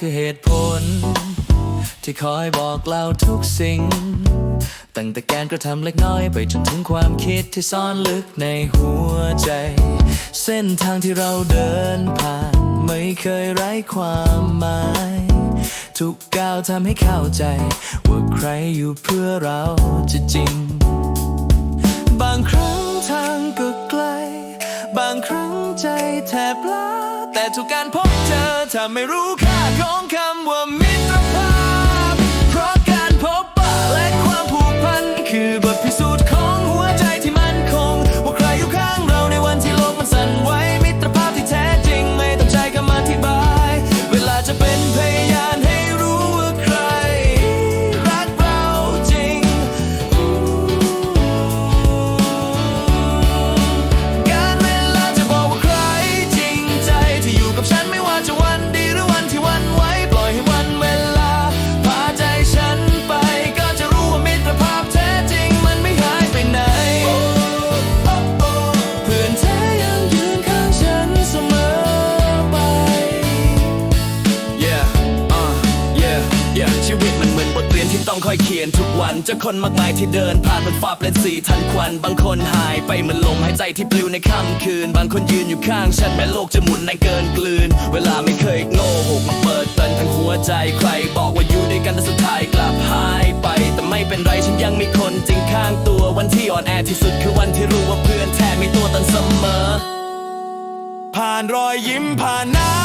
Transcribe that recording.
คือเหตุผล ที่คอยบอกเล่าทุกสิ่ง ตั้งแต่การกระทำเล็กน้อยไปจนถึงความคิดที่ซ่อนลึกในหัวใจ เส้นทางที่เราเดินผ่าน ไม่เคยไร้ความหมาย ทุกก้าวทำให้เข้าใจ ว่าใครอยู่เพื่อเราจะจริง บางครั้งทางก็ไกล บางครั้งใจแทบล้าแต่ทุกการพบ เจอไม่รู้ค่าของคำว่ามี อยเขียนทุกวันจอคนมากมายที่เดินผ่านบนฟ้าเปลี่ยนสีทันควัน บางคนหายไปเหมือนลมหายใจที่ปลิวในค่ำคืน บางคนยืนอยู่ข้างฉันแม้โลกจะหมุนในเกินกลืน เวลาไม่เคยโง่หกมาเปิดเตือนทั้งหัวใจใคร บอกว่าอยู่ด้วยกันแต่สุดท้ายกลับหายไป แต่ไม่เป็นไรฉันยังมีคนจริงข้างตัววันที่อ่อนแอที่สุดคือวันที่รู้ว่าเพื่อนแท้มีตัวตนเสมอ ผ่านรอยยิ้มผ่านน้